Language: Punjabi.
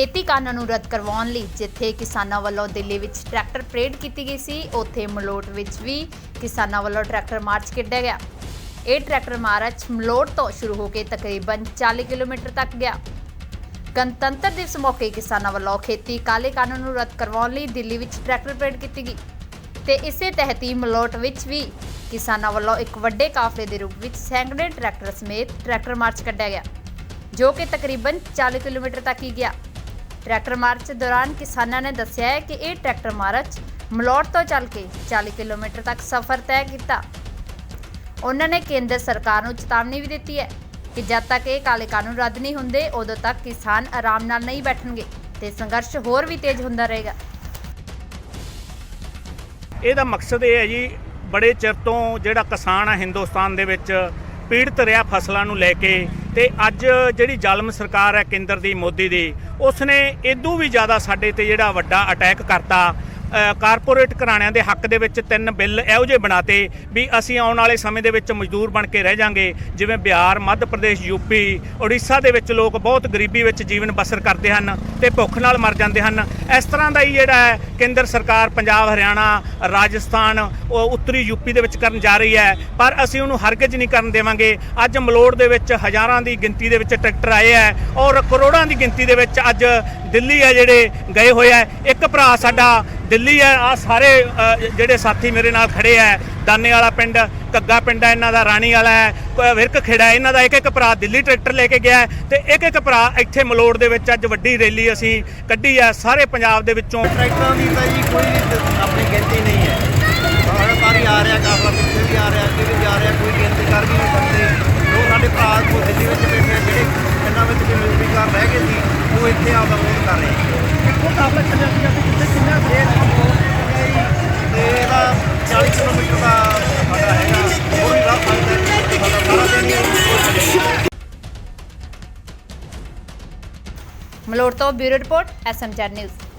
ਖੇਤੀ ਕਾਨੂੰਨ ਨੂੰ ਰੱਦ ਕਰਵਾਉਣ ਲਈ ਜਿੱਥੇ ਕਿਸਾਨਾਂ ਵੱਲੋਂ ਦਿੱਲੀ ਵਿੱਚ ਟਰੈਕਟਰ ਪਰੇਡ ਕੀਤੀ ਗਈ ਸੀ, ਉੱਥੇ ਮਲੋਟ ਵਿੱਚ ਵੀ ਕਿਸਾਨਾਂ ਵੱਲੋਂ ਟਰੈਕਟਰ ਮਾਰਚ ਕੱਢਿਆ ਗਿਆ। ਇਹ ਟਰੈਕਟਰ ਮਾਰਚ ਮਲੋਟ ਤੋਂ ਸ਼ੁਰੂ ਹੋ ਕੇ ਤਕਰੀਬਨ 40 ਕਿਲੋਮੀਟਰ ਤੱਕ ਗਿਆ। ਗਣਤੰਤਰ ਦਿਵਸ ਮੌਕੇ ਕਿਸਾਨਾਂ ਵੱਲੋਂ ਖੇਤੀ ਕਾਲੇ ਕਾਨੂੰਨ ਨੂੰ ਰੱਦ ਕਰਵਾਉਣ ਲਈ ਦਿੱਲੀ ਵਿੱਚ ਟਰੈਕਟਰ ਪਰੇਡ ਕੀਤੀ ਗਈ। ਤੇ ਇਸੇ ਤਹਿਤ ਹੀ ਮਲੋਟ ਵਿੱਚ ਵੀ ਕਿਸਾਨਾਂ ਵੱਲੋਂ ਇੱਕ ਵੱਡੇ ਕਾਫਲੇ ਦੇ ਰੂਪ ਵਿੱਚ ਸੈਂਕੜੇ ਟਰੈਕਟਰ ਸਮੇਤ ਟਰੈਕਟਰ ਮਾਰਚ ਕੱਢਿਆ ਗਿਆ, ਜੋ ਕਿ ਤਕਰੀਬਨ 40 ਕਿਲੋਮੀਟਰ ਤੱਕ ਹੀ ਗਿਆ। ਟਰੈਕਟਰ ਮਾਰਚ ਦੌਰਾਨ ਕਿਸਾਨਾਂ ਨੇ ਦੱਸਿਆ ਹੈ ਕਿ ਇਹ ਟਰੈਕਟਰ ਮਾਰਚ ਮਲੋਟ ਤੋਂ ਚੱਲ ਕੇ 40 ਕਿਲੋਮੀਟਰ ਤੱਕ ਸਫ਼ਰ ਤੈਅ ਕੀਤਾ। ਉਹਨਾਂ ਨੇ ਕੇਂਦਰ ਸਰਕਾਰ ਨੂੰ ਚੇਤਾਵਨੀ ਵੀ ਦਿੱਤੀ ਹੈ ਕਿ ਜਦ ਤੱਕ ਇਹ ਕਾਲੇ ਕਾਨੂੰਨ ਰੱਦ ਨਹੀਂ ਹੁੰਦੇ, ਉਦੋਂ ਤੱਕ ਕਿਸਾਨ ਆਰਾਮ ਨਾਲ ਨਹੀਂ ਬੈਠਣਗੇ ਤੇ ਸੰਘਰਸ਼ ਹੋਰ ਵੀ ਤੇਜ਼ ਹੁੰਦਾ ਰਹੇਗਾ। ਇਹਦਾ ਮਕਸਦ ਇਹ ਹੈ ਜੀ, ਬੜੇ ਚਿਰ ਤੋਂ ਜਿਹੜਾ ਕਿਸਾਨ ਆ ਹਿੰਦੁਸਤਾਨ ਦੇ ਵਿੱਚ ਪੀੜਤ ਰਿਹਾ ਫਸਲਾਂ ਨੂੰ ਲੈ ਕੇ ਤੇ ਅੱਜ ਜਿਹੜੀ ਜ਼ਾਲਮ ਸਰਕਾਰ ਹੈ ਕੇਂਦਰ ਦੀ, ਮੋਦੀ ਦੀ, ਉਸਨੇ ਇਦੋਂ ਵੀ ਜ਼ਿਆਦਾ ਸਾਡੇ ਤੇ ਜਿਹੜਾ ਵੱਡਾ ਅਟੈਕ ਕਰਤਾ ਕਾਰਪੋਰੇਟ ਘਰਾਣਿਆਂ ਦੇ ਹੱਕ ਦੇ ਵਿੱਚ ਤਿੰਨ ਬਿੱਲ ਇਹੋ ਜਿਹੇ ਬਣਾਤੇ ਵੀ ਅਸੀਂ ਆਉਣ ਵਾਲੇ ਸਮੇਂ ਦੇ ਵਿੱਚ ਮਜ਼ਦੂਰ ਬਣ ਕੇ ਰਹਿ ਜਾਾਂਗੇ। ਜਿਵੇਂ ਬਿਹਾਰ, ਮੱਧ ਪ੍ਰਦੇਸ਼, ਯੂਪੀ, ਉੜੀਸਾ ਦੇ ਵਿੱਚ ਲੋਕ ਬਹੁਤ ਗਰੀਬੀ ਵਿੱਚ ਜੀਵਨ ਬਸਰ ਕਰਦੇ ਹਨ ਤੇ ਭੁੱਖ ਨਾਲ ਮਰ ਜਾਂਦੇ ਹਨ। ਇਸ ਤਰ੍ਹਾਂ ਦਾ ਹੀ ਜਿਹੜਾ ਹੈ ਕੇਂਦਰ ਸਰਕਾਰ ਪੰਜਾਬ, ਹਰਿਆਣਾ, ਰਾਜਸਥਾਨ, ਉਹ ਉੱਤਰੀ ਯੂਪੀ ਦੇ ਵਿੱਚ ਕਰਨ ਜਾ ਰਹੀ ਹੈ। ਪਰ ਅਸੀਂ ਉਹਨੂੰ ਹਰਗਿਜ਼ ਨਹੀਂ ਕਰਨ ਦੇਵਾਂਗੇ। ਅੱਜ ਮਲੋੜ ਦੇ ਵਿੱਚ ਹਜ਼ਾਰਾਂ ਦੀ ਗਿਣਤੀ ਦੇ ਵਿੱਚ ਟਰੈਕਟਰ ਆਏ ਹੈ ਔਰ ਕਰੋੜਾਂ ਦੀ ਗਿਣਤੀ ਦੇ ਵਿੱਚ ਅੱਜ ਦਿੱਲੀ ਹੈ ਜਿਹੜੇ ਗਏ ਹੋਏ ਹੈ। ਇੱਕ ਭਰਾ ਸਾਡਾ ਦਿੱਲੀ ਹੈ ਆ ਸਾਰੇ ਜਿਹੜੇ ਸਾਥੀ ਮੇਰੇ ਨਾਲ ਖੜੇ ਹੈ ਦਾਨੇ ਵਾਲਾ ਪਿੰਡ ਕੱਗਾ ਪਿੰਡ ਹੈ ਇਹਨਾਂ ਦਾ ਰਾਣੀ ਵਾਲਾ ਹੈ ਵਿਰਕ ਖੇੜਾ ਇਹਨਾਂ ਦਾ ਇੱਕ ਇੱਕ ਭਰਾ ਦਿੱਲੀ ਟਰੈਕਟਰ ਲੈ ਕੇ ਗਿਆ ਤੇ ਇੱਕ ਇੱਕ ਭਰਾ ਇੱਥੇ ਮਲੋੜ ਦੇ ਵਿੱਚ ਅੱਜ ਵੱਡੀ ਰੈਲੀ ਅਸੀਂ ਕੱਢੀ ਹੈ ਸਾਰੇ ਪੰਜਾਬ ਦੇ ਵਿੱਚੋਂ। ਟਰੈਕਟਰਾਂ ਦੀ ਤਾਂ ਜੀ ਕੋਈ ਆਪਣੀ ਗਿਣਤੀ ਨਹੀਂ ਹੈ। ਸਾਰਾ ਸਾਰੀ ਆ ਰਿਹਾ ਕਾਫਲਾ ਪਿੱਛੇ ਵੀ ਆ ਰਿਹਾ ਅੱਗੇ ਵੀ ਜਾ ਰਿਹਾ ਕੋਈ ਗਿਣਤੀ ਕਰ ਵੀ ਨਹੀਂ ਸਕਦੇ। ਜੋ ਸਾਡੇ ਭਰਾ ਕੋ ਦਿੱਲੀ ਵਿੱਚ ਬੈਠੇ ਆ, ਜਿਹੜੇ ਪਿੰਡਾਂ ਵਿੱਚ ਕਿ ਮਜ਼ਦੂਰੀ ਕਰ ਰਹਿ ਗਏ ਸੀ ਉਹ ਇੱਥੇ ਆਪਦਾ ਵਿਰੋਧ ਕਰ ਰਹੇ ਆ। ਕਿੱਥੋਂ ਕਾਫਲਾ 40 ਕਿਲੋਮੀਟਰ ਦਾ ਸਾਡਾ ਹੈਗਾ ਹੋਰ ਵੀ ਰਾਹ ਸਾਡਾ ਸਾਰਾ ਦਿਨ ਹੀ ਉਹ ਤੋਂ ਬਿਊਰੋ ਰਿਪੋਰਟ ਐਸਐਮਜੈਡ ਨਿਊਜ਼